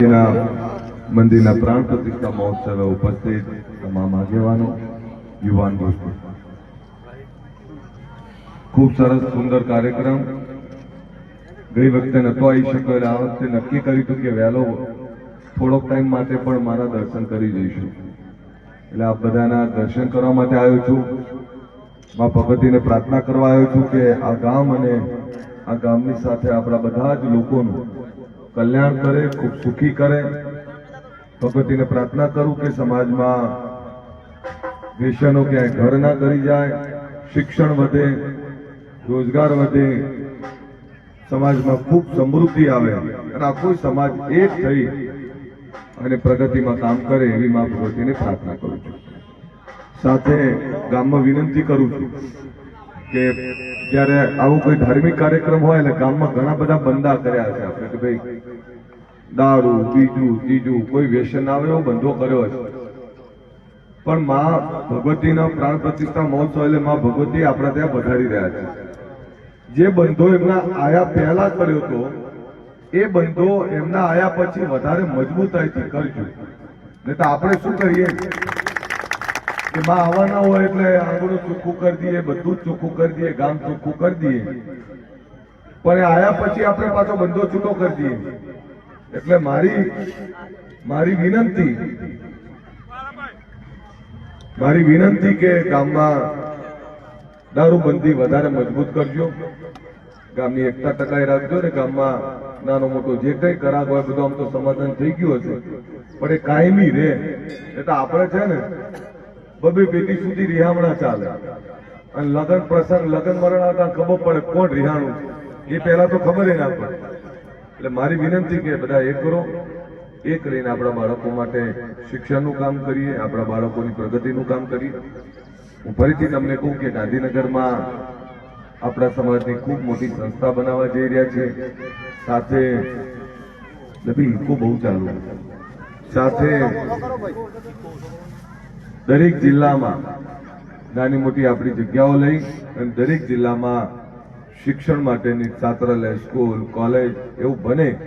મંદિરના પ્રાણ પ્રતિષ્ઠા મહોત્સવે ઉપસ્થિત તમામ આગેવાનો, યુવાન ગોષ્ઠી. ખૂબ સરસ, સુંદર કાર્યક્રમ. ગઈ વખતે નતો આવી શક્યો આ વખતે નક્કી કર્યું કે વહેલો થોડોક ટાઈમ માટે પણ મારા દર્શન કરી જઈશું. એટલે આપ બધાના દર્શન કરવા માટે આવ્યો છું. મા ભગવતીને પ્રાર્થના કરવા આવ્યો છું કે આ ગામ અને આ ગામની સાથે આપણા બધા જ લોકોનું કલ્યાણ કરે, ખૂબ સુખી કરે. ભગવતીને પ્રાર્થના કરું કે સમાજમાં વ્યસનો ક્યાંય ઘર ના કરી જાય, શિક્ષણ વધે, રોજગાર વધે, સમાજમાં ખૂબ સમૃદ્ધિ આવે અને આખો સમાજ એક થઈ અને પ્રગતિમાં કામ કરે એવી મા ભગવતીને પ્રાર્થના કરું છું. સાથે ગામમાં વિનંતી કરું છું કે જ્યારે આવું કોઈ ધાર્મિક કાર્યક્રમ હોય એટલે ગામમાં ઘણા બધા બંધા કર્યા છે આપણે કે ભાઈ, દારૂ બીજું ત્રીજું કોઈ વ્યસન આવે એવો બંધો કર્યો છે પણ માં ભગવતીનો પ્રાણ પ્રતિષ્ઠા મહોત્સવ એટલે મા ભગવતી આપણા ત્યાં વધારી રહ્યા છે. જે બંધો એમના આયા પહેલા કર્યો હતો એ બંધો એમના આયા પછી વધારે મજબૂતાઈથી કરજો. નહીં તો આપણે શું કરીએ? કે માં આવવાના હોય એટલે આંગણું ચોખ્ખું કરી દઈએ, બધું જ ચોખ્ખું કરી દઈએ, ગામ ચોખ્ખું કરી દઈએ. પણ આયા પછી આપણે પાછો બંધો છૂટો કરી દઈએ. એટલે મારી મારી વિનંતી મારી વિનંતી કે ગામમાં દારૂબંધી વધારે મજબૂત કરજો. ગામની એકતા ટકાઈ રાખજો ને ગામમાં નાનો મોટો જે કઈ કરાક હોય બધું આમ તો સમાધાન થઈ ગયું હશે. પણ એ કાયમી રે. એટલે આપણે છે ને બબે બેટી સુધી રિહામણા ચાલે. અને લગન પ્રસંગ, લગન મરણ આવતા ખબર પડે કોણ રિહાણું એ પહેલા તો ખબર ના પડે. એટલે મારી વિનંતી કે બધા એક કરો, એક લઈને આપણા બાળકો માટે શિક્ષણનું કામ કરીએ, આપણા બાળકોની પ્રગતિનું કામ કરીએ. હું ફરીથી તમને કહું કે ગાંધીનગરમાં આપણા સમાજની ખૂબ મોટી સંસ્થા બનાવવા જઈ રહ્યા છે. સાથે નબી ઇકો બહુ ચાલુ. સાથે દરેક જિલ્લામાં નાની મોટી આપણી જગ્યાઓ લઈ અને દરેક જિલ્લામાં શિક્ષણ માટેની છાત્રાલય, સ્કૂલ, કોલેજ એવું બને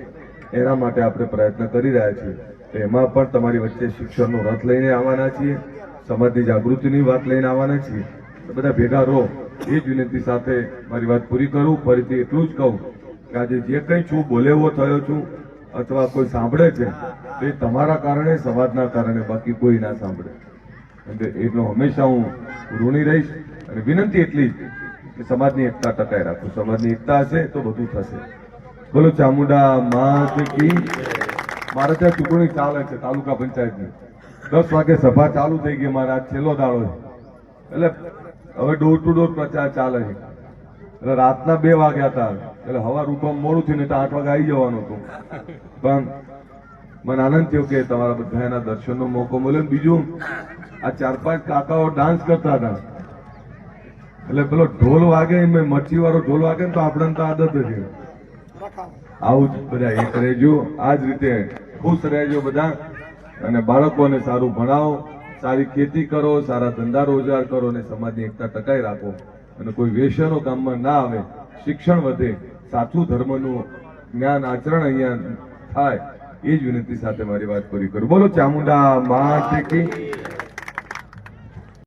એના માટે આપણે પ્રયત્ન કરી રહ્યા છીએ. એમાં પણ તમારી વચ્ચે શિક્ષણનો રથ લઈને આવવાના છીએ, સમાજની જાગૃતિની વાત લઈને આવવાના છીએ. બધા ભેગા રહો. એ જ વિનંતી સાથે મારી વાત પૂરી કરું. ફરીથી એટલું જ કહું કે આજે જે કંઈ છું, બોલેવો, થયો છું, અથવા કોઈ સાંભળે છે, તે તમારા કારણે, સમાજના કારણે, બાકી કોઈ ના સાંભળે. એટલે એટલો હંમેશા હું ઋણી રહીશ અને વિનંતી એટલી જ કે સમાજની એકતા ટકાઈ રાખો. સમાજની એકતા હશે તો બધું થશે. બોલો ચામુંડા માત મારે ત્યાં ચૂંટણી ચાલે છે, તાલુકા પંચાયતની. દસ વાગે સભા ચાલુ થઈ ગઈ મારા છેલ્લો દાડો એટલે હવે ડોર ટુ ડોર પ્રચાર ચાલે છે. એટલે રાતના બે વાગ્યા હતા. એટલે હવા રૂપમાં મોડું થયું તો આઠ વાગે આવી જવાનું હતું. પણ મને આનંદ થયો કે તમારા બધા દર્શન દર્શનનો મોકો મળ્યો બીજું, આ ચાર પાંચ કાકાઓ ડાન્સ કરતા હતા. એટલે પેલો ઢોલ વાગે મેં મચ્છી વાળો ઢોલ વાગે ને તો આપણને તો આદત છે. આવું જ બધા એક રહેજો આ જ રીતે ખુશ રહેજો બધા અને બાળકોને સારું ભણાવો, સારી ખેતી કરો, સારા ધંધા રોજગાર કરો અને સમાજની એકતા ટકાઈ રાખો. અને કોઈ વેસનો કામમાં ના આવે, શિક્ષણ વધે, સાચું ધર્મનું જ્ઞાન આચરણ અહીંયા થાય. એ જ વિનંતી સાથે મારી વાત પૂરી કરું. બોલો ચામુંડા માત કી.